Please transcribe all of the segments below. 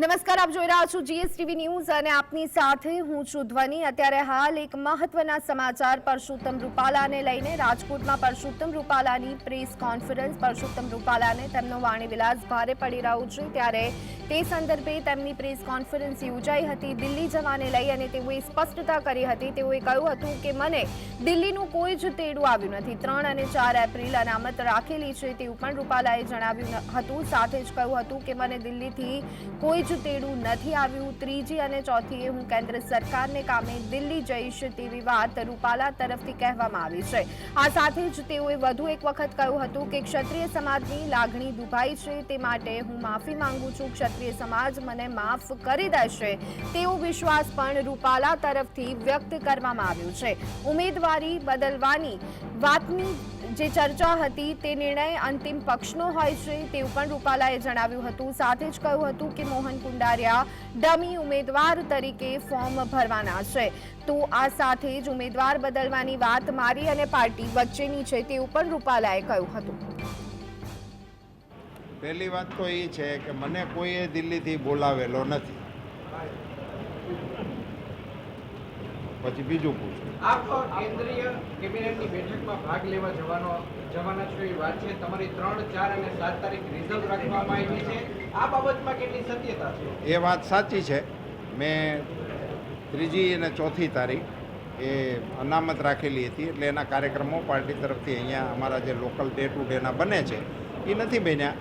નમસ્કાર, આપ જોઈ રહ્યા છો જીએસટીવી ન્યૂઝ અને આપની સાથે હું છું ધ્વની. અત્યારે હાલ એક મહત્વના સમાચાર, પરસોત્તમ રૂપાલાને લઈને રાજકોટમાં પરસોત્તમ રૂપાલાની પ્રેસ કોન્ફરન્સ. પરસોત્તમ રૂપાલાને તેમનો વાણી વિલાસ ભારે પડી રહ્યો છે. ત્યારે તે સંદર્ભે તેમની પ્રેસ કોન્ફરન્સ યોજાઈ હતી દિલ્હી જવાને લઈ અને તેઓએ સ્પષ્ટતા કરી હતી. તેઓએ કહ્યું હતું કે, મને દિલ્હીનું કોઈ જ તેડું આવ્યું નથી. ત્રણ અને ચાર એપ્રિલ અનામત રાખેલી છે. તેવું પણ રૂપાલાએ જણાવ્યું હતું. સાથે જ કહ્યું હતું કે, મને દિલ્હીથી કોઈ જ તેડું નથી આવ્યું. ત્રીજી અને ચોથીએ હું કેન્દ્ર સરકારને કામે દિલ્હી જઈશ તેવી વાત રૂપાલા તરફથી કહેવામાં આવી છે. આ સાથે જ તેઓએ વધુ એક વખત કહ્યું હતું કે ક્ષત્રિય સમાજની લાગણી દુભાઈ છે, તે માટે હું માફી માંગુ છું. ક્ષત્રિય સમાજ મને માફ કરી દેશે તેવો વિશ્વાસ પણ રૂપાલા તરફથી વ્યક્ત કરવામાં આવ્યો છે. ઉમેદવારી બદલવાની વાતની જે ચર્ચા હતી તે નિર્ણય અંતિમ પક્ષનો હોય છે તેવું પણ રૂપાલાએ જણાવ્યું હતું. સાથે જ કહ્યું હતું કે મોહન કુંડારિયા, ડમી ઉમેદવાર તરીકે ફોર્મ ભરવાના છે. તો આ સાથે જ ઉમેદવાર બદલવાની વાત મારી અને પાર્ટી વચ્ચેની છે તેવું પણ રૂપાલાએ કહ્યું હતું. પહેલી વાત તો એ છે કે મને કોઈએ દિલ્હીથી બોલાવેલો નથી. પછી બીજું પૂછું. આપ કેન્દ્રીય કેબિનેટની બેઠકમાં ભાગ લેવા જવાનો જવાના છો એ વાત છે. તમારી ત્રણ ચાર અને સાત તારીખ રિઝર્વ રાખવામાં આવી છે. આ બાબતમાં કેટલી સત્યતા છે? એ વાત સાચી છે. મેં ત્રીજી અને ચોથી તારીખ એ અનામત રાખેલી હતી એટલે એના કાર્યક્રમો પાર્ટી તરફથી અહીંયા અમારા જે લોકલ ડે ટુ ડેના બને છે એ નથી બન્યા.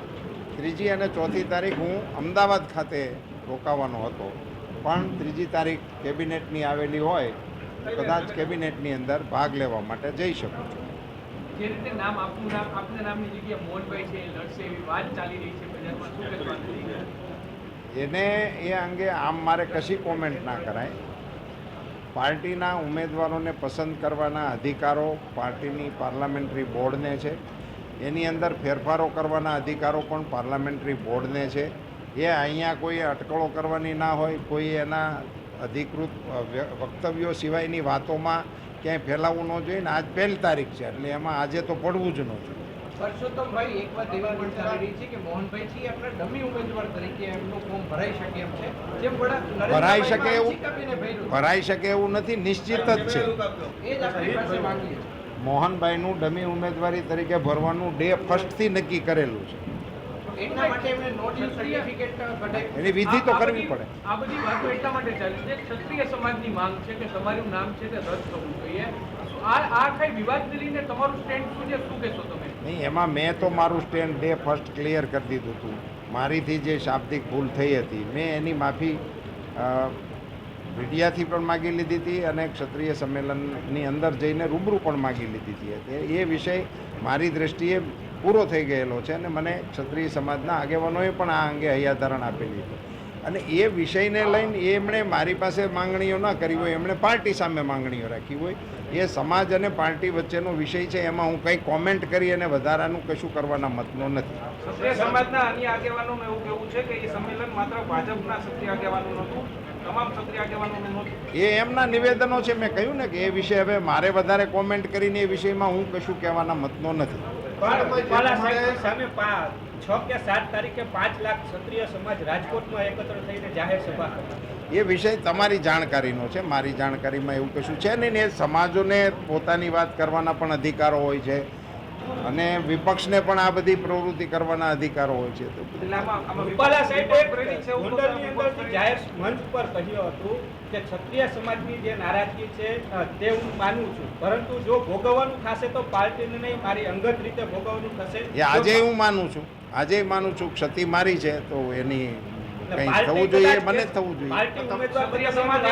ત્રીજી અને ચોથી તારીખ હું અમદાવાદ ખાતે રોકાવાનો હતો. પણ ત્રીજી તારીખ કેબિનેટની આવેલી હોય કદાચ કેબિનેટની અંદર ભાગ લેવા માટે જઈ શકું છું. જે રીતે નામ આપનું નામ આપના નામની જગ્યાએ મોહનભાઈ છે લડશે એવી વાત ચાલી રહી છે બજારમાં. શું કહેવાનું એને એ અંગે આમ મારે કશી કોમેન્ટ ના કરાય. પાર્ટીના ઉમેદવારોને પસંદ કરવાના અધિકારો પાર્ટીની પાર્લામેન્ટરી બોર્ડને છે. એની અંદર ફેરફારો કરવાના અધિકારો પણ પાર્લામેન્ટરી બોર્ડને છે. એ અહીંયા કોઈ અટકળો કરવાની ના હોય કોઈ એના અધિકૃત વક્તવ્યો સિવાયની વાતોમાં ક્યાંય ફેલાવવું ન જોઈએ ને આજ પહેલી તારીખ છે એટલે એમાં આજે તો પડવું જ ન જોઈએ. પરસોત્તમભાઈ એક વાત એવી પણ ચાલી રહી છે કે મોહનભાઈ છે આપણા ડમી ઉમેદવાર તરીકે એમનું ફોર્મ ભરાઈ શકે એમ છે. જેમ વડા ભરાઈ શકે એવું. ભરાઈ શકે એવું નથી નિશ્ચિત જ છે. એ જ આપણી પાસે માંગીએ મોહનભાઈનું ડમી ઉમેદવારી તરીકે ભરવાનું ડે ફર્સ્ટથી નક્કી કરેલું છે. એટલા માટે એમને નોટિસ સર્ટિફિકેટ કઢાવ્યું એની વિધિ તો કરવી પડે. આ બધી વાતો એટલા માટે ચાલી છે. ક્ષત્રિય સમાજની માંગ છે કે તમારું નામ છે તે રદ થવું જોઈએ. આ આ કઈ વિવાદને લઈને તમારું સ્ટેન્ડ શું છે? શું કહેશો તમે? નહીં એમાં મેં તો મારું સ્ટેન્ડ ડે ફર્સ્ટ ક્લિયર કરી દીધું હતું. મારીથી જે શાબ્દિક ભૂલ થઈ હતી મેં એની માફી મીડિયાથી પણ માગી લીધી હતી અને ક્ષત્રિય સંમેલનની અંદર જઈને રૂબરૂ પણ માગી લીધી હતી. એ વિષય મારી દ્રષ્ટિએ પૂરો થઈ ગયેલો છે અને મને ક્ષત્રિય સમાજના આગેવાનોએ પણ આ અંગે હૈયાધારણ આપેલી અને એ વિષયને લઈને એમણે મારી પાસે માંગણીઓ ના કરી હોય એમણે પાર્ટી સામે માંગણીઓ રાખી હોય એ સમાજ અને પાર્ટી વચ્ચેનો વિષય છે એમાં હું કંઈ કોમેન્ટ કરી અને વધારાનું કશું કરવાના મતનો નથી. સમાજના અન્ય આગેવાનોનું એવું કહેવું છે કે એ સંમેલન માત્ર ભાજપના નહોતું એ એમના નિવેદનો છે મેં કહ્યું ને કે એ વિશે હવે મારે વધારે કોમેન્ટ કરીને એ વિષયમાં હું કશું કહેવાના મતનો નથી. સામે છ કે સાત તારીખે પાંચ લાખ ક્ષત્રિય સમાજ રાજકોટમાં એકત્ર થઈને જાહેર સભા એ વિષય તમારી જાણકારીનો છે. મારી જાણકારીમાં એવું કશું છે નહીં ને એ સમાજોને પોતાની વાત કરવાના પણ અધિકારો હોય છે. અને વિપક્ષને પણ આ બધી પ્રવૃત્તિ કરવાના અધિકારો હોય છે. તો જાહેર મંચ પર કહ્યું હતું કે ક્ષત્રિય સમાજની જે નારાજગી છે તે હું માનું છું. પરંતુ જો ભોગવવાનું થશે તો પાર્ટીને નહીં મારી અંગત રીતે ભોગવવાનું થશે. આજે હું માનું છું. આજે માનું છું ક્ષતિ મારી છે તો એની કંઈ થવું જોઈએ મને જ થવું જોઈએ.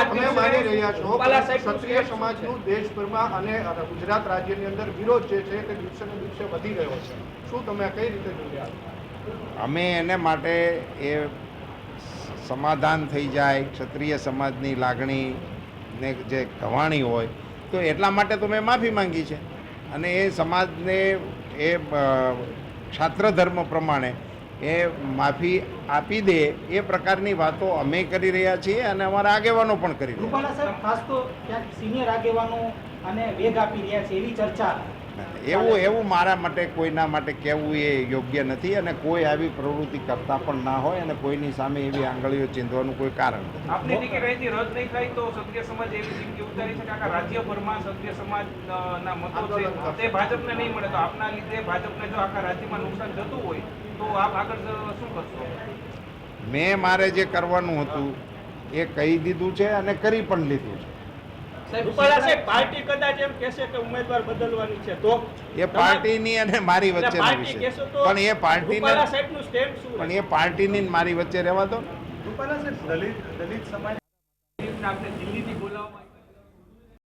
તમે માની રહ્યા છો ક્ષત્રિય? સમાજનું દેશભરમાં અને ગુજરાત રાજ્યની અંદર વિરોધ જે છે તે દિવસે ને દિવસે વધી રહ્યો છે. શું તમે કઈ રીતે જોઈ રહ્યા અમે એને માટે એ સમાધાન થઈ જાય ક્ષત્રિય સમાજની લાગણી ને જે કવાણી હોય તો એટલા માટે તો મેં માફી માંગી છે. અને એ સમાજને એ ક્ષાત્ર ધર્મ પ્રમાણે એ માફી આપી દે એ પ્રકારની વાતો અમે કરી રહ્યા છીએ અને અમારા આગેવાનો પણ કરી રહ્યા છે ખાસ તો સિનિયર આગેવાનો અને વેગ આપી રહ્યા છે એવી ચર્ચા. એવું એવું મારા માટે કોઈના માટે કહેવું એ યોગ્ય નથી અને કોઈ આવી પ્રવૃત્તિ કરતા પણ ના હોય અને કોઈની સામે એવી આંગળીઓ ચીંધવાનું કોઈ કારણ નથી. આપની ટિકિટ અહીંથી રદ નહીં થાય તો ક્ષત્રિય સમાજ એવી જિંદગી ઉતારી છે કે આખા રાજ્યભરમાં ક્ષત્રિય સમાજ ના મતો છે તે ભાજપને નહીં મળે તો આપના લીધે ભાજપને જો આખા રાજ્યમાં નુકસાન જતું હોય તો આપ આગળ શું કરશો? મેં મારે જે કરવાનું હતું એ કહી દીધું છે અને કરી પણ લીધું છે. પાર્ટી કદાચ એમ કહેશે કે ઉમેદવાર બદલવાની છે તો? એ પાર્ટીની અને મારી વચ્ચે પણ એ પાર્ટીને રૂપાલા સાહેબનું સ્ટેન્ડ શું પણ એ પાર્ટીની મારી વચ્ચે રહેવા દો. આપને દિલ્હીથી